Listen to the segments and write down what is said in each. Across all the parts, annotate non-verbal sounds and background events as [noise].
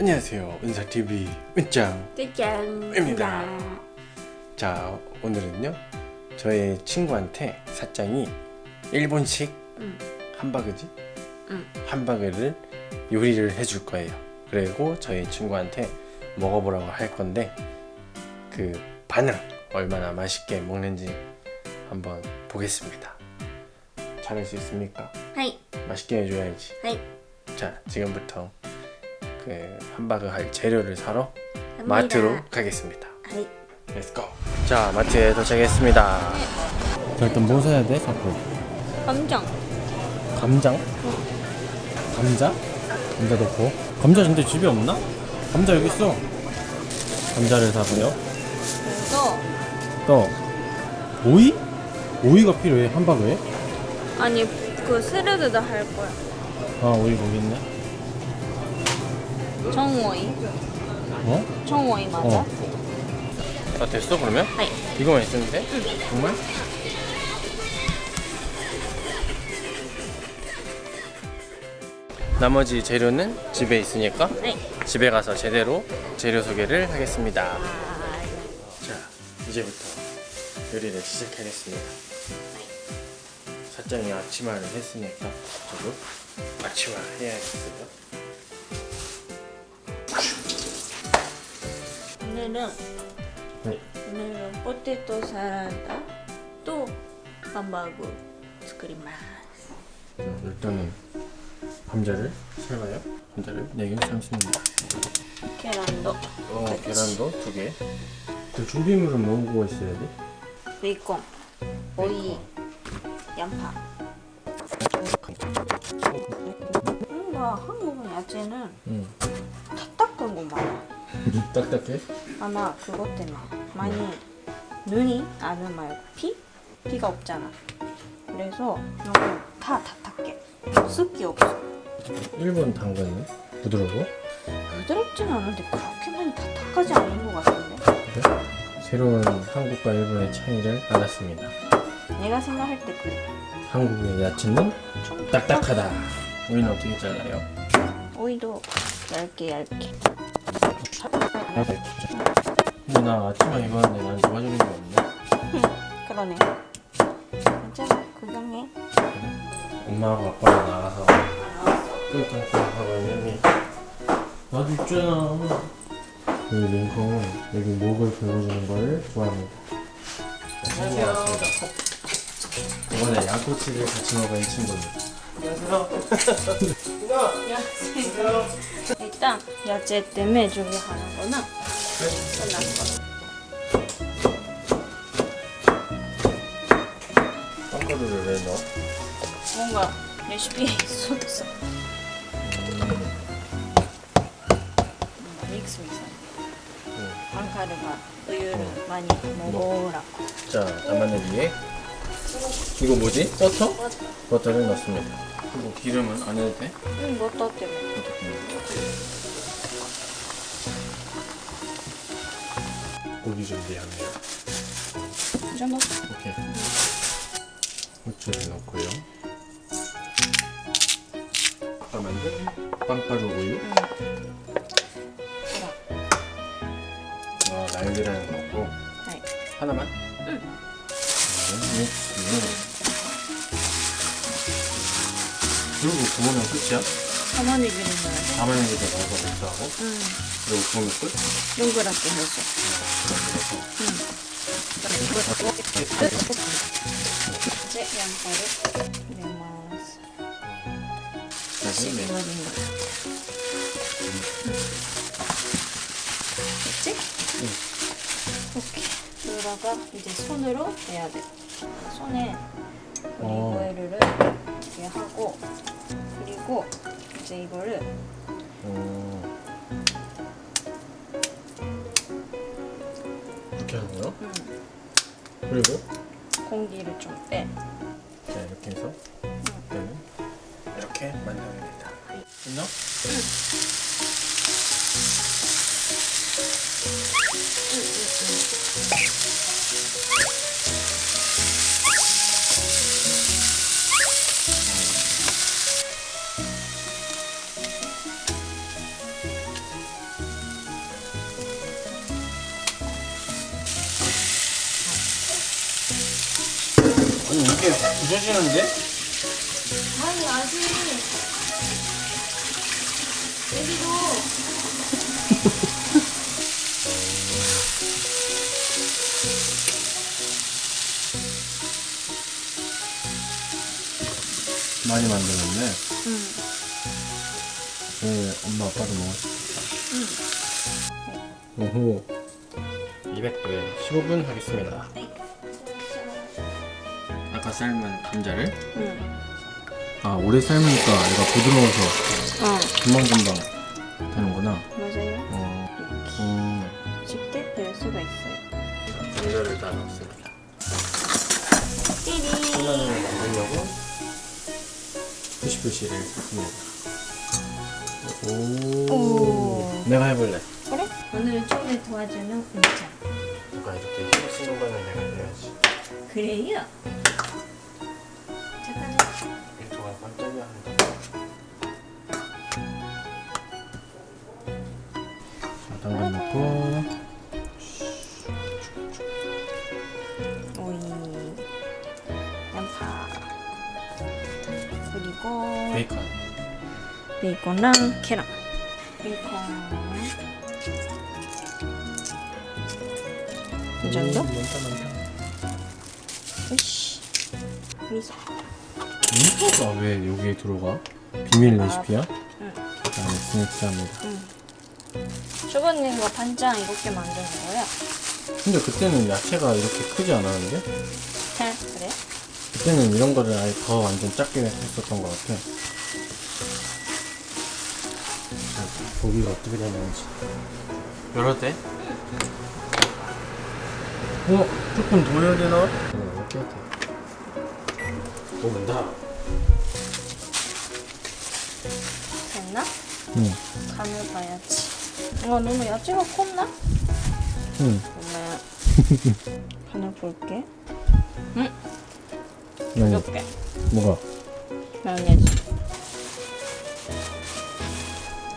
안녕하세요. 은사TV 은짱 입니다. 자, 오늘은요. 저의 친구한테 사장이 일본식 음. 함박이지? 음. 함박이를 요리를 해줄 거예요. 그리고 저희 친구한테 먹어보라고 할 건데 그 반응 얼마나 맛있게 먹는지 한번 보겠습니다. 잘할 수 있습니까? 하이. 맛있게 해줘야지. 하이. 자, 지금부터 그 함박을 할 재료를 사러 마트로 가겠습니다. 아이. Let's go. 자 마트에 도착했습니다. 자 일단 뭐 사야 돼? 앞으로 감정. 감장? 감자? 감자 넣고 감자 근데 집에 없나? 감자 여기 있어. 감자를 사고요. 너 또 오이? 오이가 필요해 함박에. 아니 그 스르드도 할 거야. 아 오이 거기 있네. 정오이. 어? 정오이 맞아? 어. 다 됐어 그러면? 네. 이거만 있으면 돼? 정말? 나머지 재료는 집에 있으니까 네. 집에 가서 제대로 재료 소개를 하겠습니다. 아, 자, 이제부터 요리를 시작하겠습니다. 사장이 아침마를 했으니까 저도 아침마 해야겠어요. 오늘은 네. 오늘은 포테토 사라다 또 함바그 作ります。 자, 일단은 감자를 삶아요. 감자를 4개 삶습니다. 계란도 어, 계란도 두 개. 그 준비물은 뭐고 있어야 돼? 베이컨, 오이, 양파. 뭔가 한국 야채는 응. 딱딱한 거 많아. [laughs] 딱딱해? 아마 그것 때문에 많이 눈이 안은 말고 피? 피가 없잖아. 그래서 너무 다 딱딱해. 습기 없어. 일본 당근은 부드러워? 부드럽진 않은데 그렇게 많이 딱딱하지 않은 것 같은데. 그래? 새로운 한국과 일본의 차이를 알았습니다. 내가 생각할 때 그래. 한국의 야채는 좀 딱딱하다. 우리는 어떻게 잘라요? 오이도 얇게 얇게. 근데 나 아침에 입었는데 난 도와주는 게 없네. 그러네. 괜찮아. 구경해. 엄마하고 아빠랑 나가서 끙끙끙 하고 있는데 나도 있잖아. 여기 링콩은 여기 목을 긁어주는 걸 좋아합니다. 친구 왔습니다. 이번에 양꼬치를 같이 먹은 친구입니다. [laughs] 일단 야채 때문에 준비하는 거는 끝났어. 빵가루를 왜 넣어? 뭔가 레시피에 있었어. 믹스. 응. 빵가루가 우유를 많이 먹으라고. 자, 담아내기에 이거 뭐지? 버터? 버터를 넣습니다. 그리고 기름은 안 해도 돼? 응, 뭐 때문에. 고기 준비합니다. 이 정도? 오케이. 후추를 넣고요. 아까 만든 빵가루 우유. 응. 어, 라유리라는 거 넣고 네. 하나만. 응. 믹스. 그리고 구우면 끝이야? 가만히 기름 넣어야 돼? 가만히 이제 넣어서 믹스하고 응. 그리고 구우면 끝. 동그랗게 해서. 이제 양파를 내마스. 다시 네. 넣어준 거. 됐지? 오케이. 그러다가 이제 손으로 해야 돼. 손에 어. 올리브오일을 이렇게 하고 그리고 이제 이거를 음. 이렇게 하는 거요? 음, 그리고 공기를 좀 빼. 자 이렇게 해서 얘는 이렇게 만들어냅니다. 됐나? 아니 이게 부서지는데? 아니 아직 여기도 [laughs] 많이 만들었네. 응. 네, 엄마 아빠도 먹을 수 있다. 오호. 200도에 15분 하겠습니다. 아까 삶은 감자를 응. 아 오래 삶으니까 얘가 부드러워서 어 금방금방 되는구나. 맞아요. 어. 이렇게 음. 쉽게 될 수가 있어요. 감자를 다 넣습니다. 띠리. 콜라를 만들려고 푸시푸시를 했습니다. 오. 오. 내가 해볼래. 그래? 오늘은 처음에 도와주는 은찬. 누가 이렇게 힘을 쓰는 거는 내가 해야지. 그래요? 유튜브가 깜짝이야. 당근 넣고 오이. 양파. 그리고 베이컨. 베이컨랑 계란. 베이컨. 이 정도? 음, 많다 많다. 으씨. 미소. 미소가 왜 여기에 들어가? 비밀 레시피야? 응. 아, 스낵스합니다. 저번에 이거 반장 이렇게 만드는 거야? 근데 그때는 야채가 이렇게 크지 않았는데? 그래? 그때는 이런 거를 아예 더 완전 작게 했었던 것 같아. 자, 고기가 어떻게 되는지. 열어도 돼? 어? 조금 더 해야 되나? 어, 이렇게 해도 돼. 녹는다. 됐나? 응. 간을 봐야지. 어, 너무 야채가 컸나? 응. 그러면 간을 [laughs] 볼게. 아니, 이렇게. 뭐가? 마요네즈.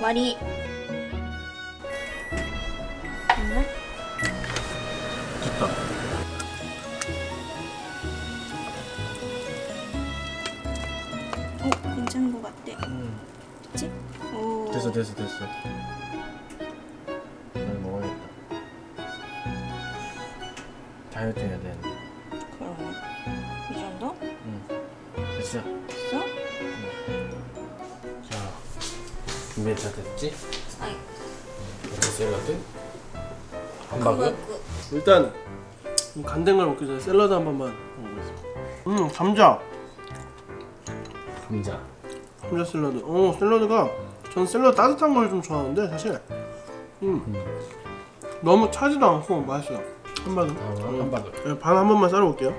와리. 어, 괜찮은 것 같아. 응. 그치? 오. 됐어, 됐어, 됐어. 난 먹어야겠다. 다이어트 해야 되는데. 그러네. 이 정도? 응. 됐어. 됐어? 자, 준비 다 됐지? 아이, 이렇게 샐러드. 함바그. 일단 간장을 먹기 전에 샐러드 한 번만 먹어보겠습니다. 음 감자 감자. 감자 샐러드. 어 샐러드가 전 샐러드 따뜻한 걸 좀 좋아하는데 사실 음 너무 차지도 않고 맛있어요. 다음은 함바그. 반한 번만 썰어볼게요.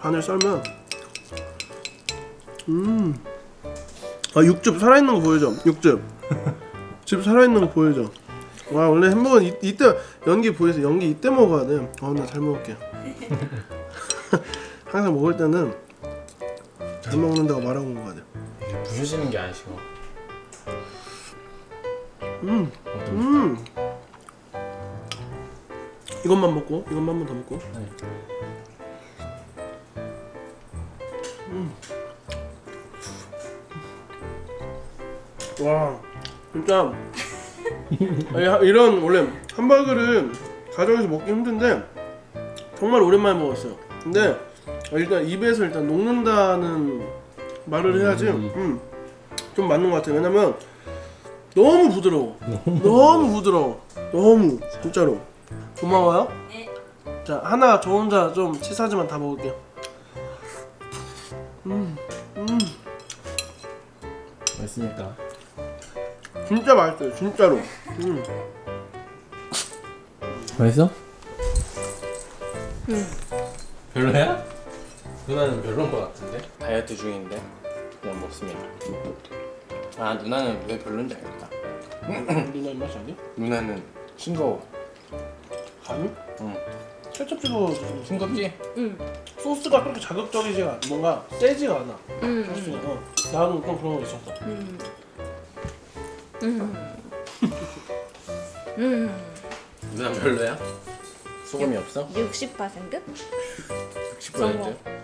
반을 썰면 음. 아 육즙 살아있는 거 보여줘. 육즙. [laughs] 즙 살아있는 거 보여줘. 와 원래 햄버거는 이, 이때 연기 보여서 연기 이때 먹어야 돼. 어나 잘 먹을게. [laughs] 항상 먹을 때는 잘 먹는다고 말하고 먹어야 돼. 이게 부서지는 게 아쉬워. 음, 어떤 음. 이것만 먹고 이것만 한 번 더 먹고. 네. 와 진짜 [laughs] 아니, 하- 이런 원래 함바그를 가정에서 먹기 힘든데 정말 오랜만에 먹었어요. 근데 일단 입에서 일단 녹는다는 말을 해야지 음. 음, 좀 맞는 것 같아요. 왜냐면 너무 부드러워. 너무 부드러워. 너무 진짜로 고마워요. 네. 자 하나 저 혼자 좀 치사하지만 다 먹을게요. 음, 음, 맛있습니까? 진짜 맛있어요. 진짜로. 음. 맛있어? 응. 별로야? 누나는 별로인 것 같은데? 다이어트 중인데 그냥 먹습니다. 아 누나는 왜 별론지 알겠다. 누나 입맛이 아니? 누나는 싱거워. 간이? 응. 케첩 찍어서 싱겁지? 응. 소스가 그렇게 자극적이지가 않아. 뭔가 세지가 않아. 응. 소스가. 어. 나는 좀 그런 거 있었어. 음. 음. 음. 누나 별로야? 소금이 없어? 60%? 60%?